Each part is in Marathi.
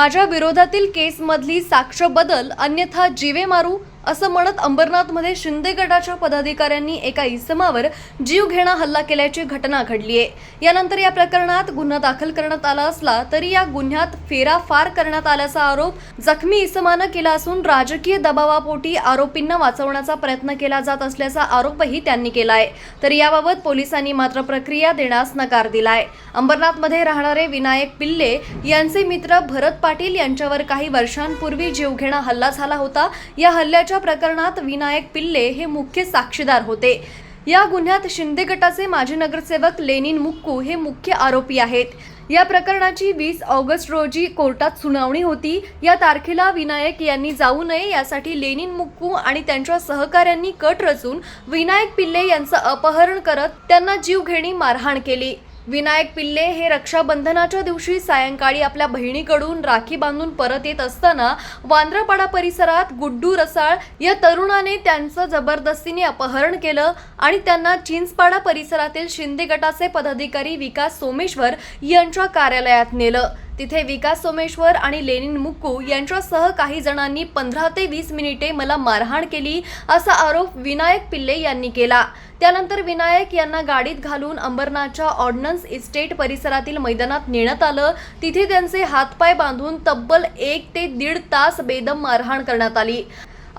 माझ्या विरोधातील केसमधली साक्ष बदल अन्यथा जीवे मारू असं म्हणत अंबरनाथमध्ये शिंदे गटाच्या पदाधिकाऱ्यांनी एका इसमावर जीवघेणा हल्ला केल्याची घटना घडली आहे. यानंतर या प्रकरणात गुन्हा दाखल करण्यात आला असला तरी या गुन्ह्यात फेराफार करण्यात आल्याचा आरोप जखमी इसमानं केला असून राजकीय दबावापोटी आरोपींना वाचवण्याचा प्रयत्न केला जात असल्याचा आरोपही त्यांनी केला आहे. तर याबाबत पोलिसांनी मात्र प्रक्रिया देण्यास नकार दिलाय. अंबरनाथमध्ये राहणारे विनायक पिल्ले यांचे मित्र भरत पाटील यांच्यावर काही वर्षांपूर्वी जीवघेणा हल्ला झाला होता. या हल्ल्याच्या प्रकरणात विनायक पिल्ले हे मुख्य साक्षीदार होते. या गुन्ह्यात शिंदे गटाचे माजी नगरसेवक लेनिन मुक्कू हे मुख्य आरोपी आहेत. या प्रकरणाची वीस ऑगस्ट रोजी कोर्टात सुनावणी होती. या तारखेला विनायक यांनी जाऊ नये यासाठी लेनिन मुक्कू आणि त्यांच्या सहकाऱ्यांनी कट रचून विनायक पिल्ले यांचं अपहरण करत त्यांना जीवघेणी मारहाण केली. विनायक पिल्ले हे रक्षाबंधनाच्या दिवशी सायंकाळी आपल्या बहिणीकडून राखी बांधून परत येत असताना वांद्रपाडा परिसरात गुड्डू रसाळ या तरुणाने त्यांचं जबरदस्तीने अपहरण केलं आणि त्यांना चिंचपाडा परिसरातील शिंदे गटाचे पदाधिकारी विकास सोमेश्वर यांच्या कार्यालयात नेलं. तिथे विकास सोमेश्वर आणि लेनिन मुक्कू यांच्यासह काही जणांनी पंधरा ते वीस मिनिटे मला मारहाण केली असा आरोप विनायक पिल्ले यांनी केला. त्यानंतर विनायक यांना गाडीत घालून अंबरनाथच्या ऑर्डनन्स इस्टेट परिसरातील मैदानात नेण्यात आलं. तिथे त्यांचे हातपाय बांधून तब्बल एक ते दीड तास बेदम मारहाण करण्यात आली.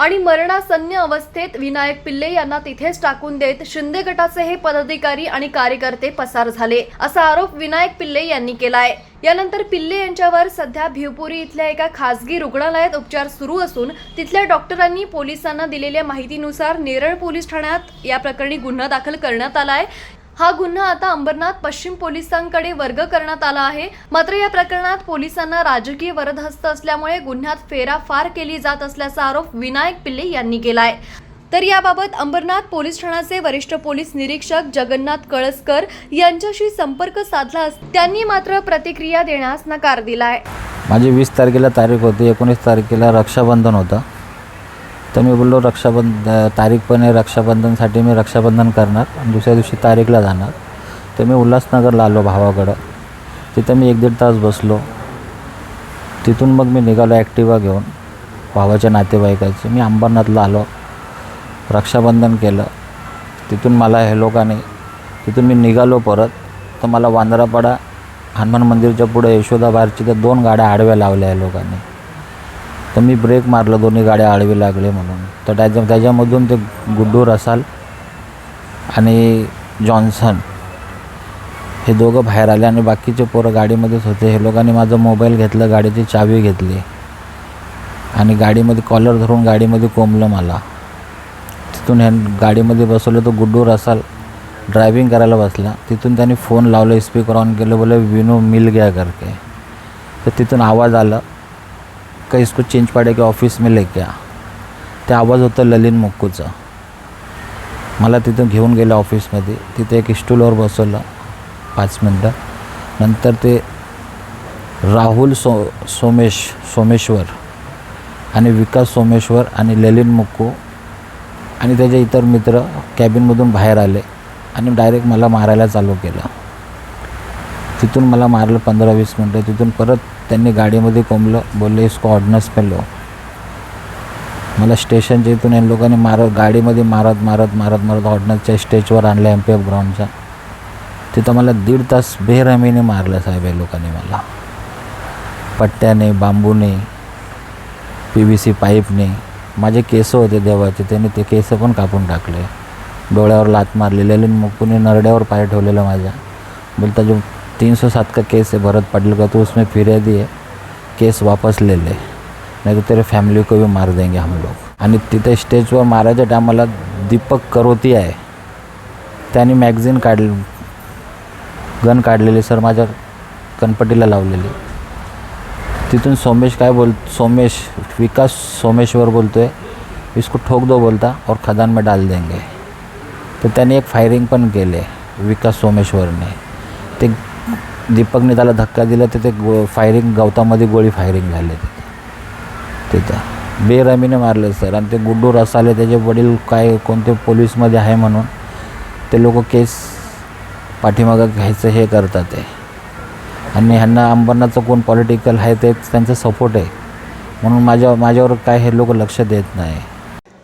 आणि मरणासन्य अवस्थेत विनायक पिल्ले यांना तिथेच टाकून देत शिंदे गटाचे हे पदाधिकारी आणि कार्यकर्ते पसार झाले असा आरोप विनायक पिल्ले यांनी केलाय. यानंतर पिल्ले यांच्यावर सध्या भिवपुरी इथल्या एका खासगी रुग्णालयात उपचार सुरू असून तिथल्या डॉक्टरांनी पोलिसांना दिलेल्या माहितीनुसार नेरळ पोलीस ठाण्यात या प्रकरणी गुन्हा दाखल करण्यात आलाय. हा गुन्हा आता अंबरनाथ पश्चिम पोलिसांकडे वर्ग करण्यात आला आहे. मात्र या प्रकरणात पोलिसांना राजकीय वरदहस्त असल्यामुळे गुन्ह्यात फेराफार केली जात असल्याचा आरोप विनायक पिल्ले यांनी केलाय. तर याबाबत अंबरनाथ पोलीस ठाण्याचे वरिष्ठ पोलीस निरीक्षक जगन्नाथ कळसकर यांच्याशी संपर्क साधला त्यांनी मात्र प्रतिक्रिया देण्यास नकार दिलाय. माझी वीस तारखेला तारीख होती एकोणीस तारखेला रक्षाबंधन होतं. तर मी बोललो रक्षाबंध तारीख पण आहे रक्षाबंधनसाठी मी रक्षाबंधन करणार आणि दुसऱ्या दिवशी तारीखला जाणार. तर मी उल्हासनगरला आलो भावाकडं. तिथं मी एक दीड तास बसलो. तिथून मग मी निघालो ॲक्टिवा घेऊन भावाच्या नातेवाईकाचे. मी अंबरनाथला आलो रक्षाबंधन केलं. तिथून मला हे लोकांनी तिथून मी निघालो परत. तर मला वांद्रापाडा हनुमान मंदिरच्या पुढे यशोदा बारची तर दोन गाड्या आडव्या लावल्या आहे लोकांनी. तर मी ब्रेक मारलं दोन्ही गाड्या आडवी लागले म्हणून. तर त्याच्या त्याच्यामधून ते गुड्डू रसाल आणि जॉन्सन हे दोघं बाहेर आले आणि बाकीचे पोरं गाडीमध्येच होते. हे लोकांनी माझं मोबाईल घेतलं गाडीची चावी घेतली. आणि गाडीमध्ये कॉलर धरून गाडीमध्ये कोंबलं मला. तिथून ह्या गाडीमध्ये बसवलं तर गुड्डू रसाल ड्रायव्हिंग करायला बसला. तिथून त्यांनी फोन लावलं स्पीकर ऑन केलं बोले विनू मिल गया करके. तर तिथून आवाज आला. का इसको चेंज पाडे की ऑफिस में ले गया ते आवाज होतं ललिन मुक्कूचा. मला तिथं घेऊन गेलं ऑफिसमध्ये तिथे एक स्टूलवर बसवलं. पाच मिनटं. नंतर ते राहुल सो सोमेश सोमेश्वर आणि विकास सोमेश्वर आणि ललिन मुक्कू आणि त्याचे इतर मित्र कॅबिनमधून बाहेर आले आणि डायरेक्ट मला मारायला चालू केलं. तिथून मला मारलं पंधरा वीस मिनटं. तिथून परत त्यांनी गाडीमध्ये कोंबलं बोलले इसको ऑर्डनस पेलो मला स्टेशनच्या इथून या लोकांनी मारत गाडीमध्ये मारत मारत मारत मारत ऑर्डनसच्या स्टेजवर आणलं एम पी एफ ग्राउंडचा तिथं मला दीड तास बेरहमीने मारलं साहेब या लोकांनी मला. पट्ट्याने बांबूने पी व्ही सी पाईपने. माझे केस होते देवाचे त्यांनी ते केस पण कापून टाकले. डोळ्यावर लात मारलेले मुकुने नरड्यावर पाय ठेवलेला माझ्या. बोलता जो तीन सौ सात का केस है, भरत पाटिल का तो उसमें फिर्यादी है। केस वापस ले ले। नहीं तो तेरे फॅमिली को भी मार देंगे हम लोग। आणि तिथे स्टेजवर मारायच्या टायमाला दीपक करोती आहे। त्यांनी मॅगझिन काढ गन काढलेली, सर माझ्या कनपटीला लावलेली। तिथून सोमेश काय बोल, सोमेश, विकास सोमेश्वर बोलतो आहे इसको ठोक दो बोलता और खदान में डाल देंगे। तर त्याने एक फायरिंग पण केले विकास सोमेश्वरने। ते दीपकने त्याला धक्का दिला तर ते गो फायरिंग गवतामध्ये गोळी फायरिंग झाले. तिथे. तिथं बेरामीने मारले सर आणि ते गुड्डू रसाले त्याचे वडील काय कोणते पोलीसमध्ये आहे म्हणून ते लोक केस पाठीमागं घ्यायचं हे करतात ते. आणि ह्यांना अंबरनाथचं कोण पॉलिटिकल आहे तेच त्यांचा सपोर्ट आहे. म्हणून माझ्या माझ्यावर काय हे लोक लक्ष देत नाही.